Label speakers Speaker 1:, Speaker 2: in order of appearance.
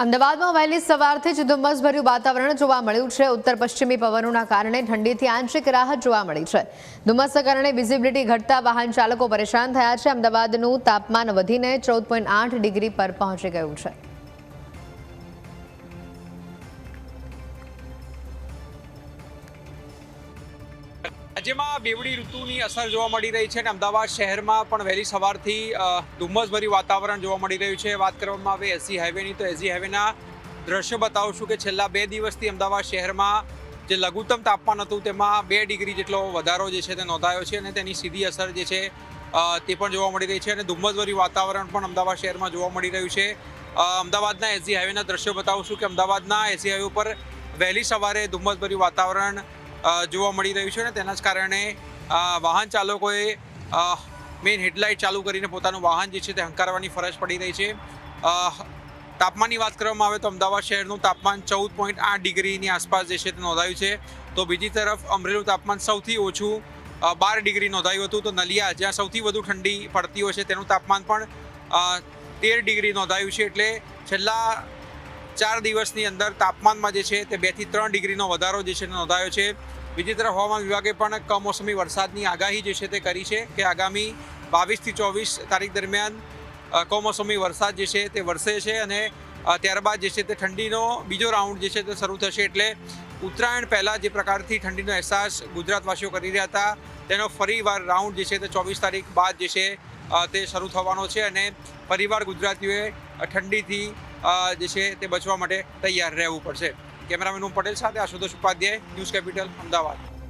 Speaker 1: અમદાવાદમાં વહેલી સવારથી જ ધુમ્મસભર્યું વાતાવરણ જોવા મળ્યું છે. ઉત્તર પશ્ચિમી પવનોના કારણે ઠંડીથી આંશિક રાહત જોવા મળી છે. ધુમ્મસના કારણે વિઝિબિલિટી ઘટતા વાહન ચાલકો પરેશાન થયા છે. અમદાવાદનું તાપમાન વધીને ચૌદ ડિગ્રી પર પહોંચી ગયું છે.
Speaker 2: રાજ્યમાં બેવડી ઋતુની અસર જોવા મળી રહી છે અને અમદાવાદ શહેરમાં પણ વહેલી સવારથી ધુમ્મસભરી વાતાવરણ જોવા મળી રહ્યું છે. વાત કરવામાં આવે એસી હાઈવેની, તો એસી હાઈવેના દ્રશ્યો બતાવશું કે છેલ્લા બે દિવસથી અમદાવાદ શહેરમાં જે લઘુત્તમ તાપમાન હતું, તેમાં બે ડિગ્રી જેટલો વધારો જે છે તે નોંધાયો છે અને તેની સીધી અસર જે છે તે પણ જોવા મળી રહી છે અને ધુમ્મસભર્યું વાતાવરણ પણ અમદાવાદ શહેરમાં જોવા મળી રહ્યું છે. અમદાવાદના એસી હાઈવેના દ્રશ્યો બતાવશું કે અમદાવાદના એસી હાઈવે ઉપર વહેલી સવારે ધુમ્મસભર્યું વાતાવરણ જોવા મળી રહ્યું છે અને તેના જ કારણે વાહન ચાલકોએ મેઇન હેડલાઇટ ચાલુ કરીને પોતાનું વાહન જે છે તે હંકારવાની ફરજ પડી રહી છે. તાપમાનની વાત કરવામાં આવે તો અમદાવાદ શહેરનું તાપમાન ચૌદ પોઈન્ટ આઠ ડિગ્રીની આસપાસ જે છે તે નોંધાયું છે. તો બીજી તરફ અમરેલીનું તાપમાન સૌથી ઓછું બાર ડિગ્રી નોંધાયું હતું. તો નલિયા જ્યાં સૌથી વધુ ઠંડી પડતી હોય છે તેનું તાપમાન પણ તેર ડિગ્રી નોંધાયું છે. એટલે છેલ્લા ચાર દિવસની અંદર તાપમાનમાં જે છે તે બેથી ત્રણ ડિગ્રીનો વધારો જે છે તે નોંધાયો છે. બીજી તરફ હવામાન વિભાગે પણ કમોસમી વરસાદની આગાહી જે છે તે કરી છે કે આગામી બાવીસથી ચોવીસ તારીખ દરમિયાન કમોસમી વરસાદ જે છે તે વરસે છે અને ત્યારબાદ જે છે તે ઠંડીનો બીજો રાઉન્ડ જે છે તે શરૂ થશે એટલે ઉત્તરાયણ પહેલાં જે પ્રકારથી ઠંડીનો અહેસાસ ગુજરાતવાસીઓ કરી રહ્યા હતા, તેનો ફરીવાર રાઉન્ડ જે છે તે ચોવીસ તારીખ બાદ જે છે તે શરૂ થવાનો છે અને ફરીવાર ગુજરાતીઓએ ઠંડીથી જે છે તે બચવા માટે તૈયાર રહેવું પડશે. કેમેરામેન હું પટેલ સાથે આશુતોષ ઉપાધ્યાય, ન્યૂઝ કેપિટલ, અમદાવાદ.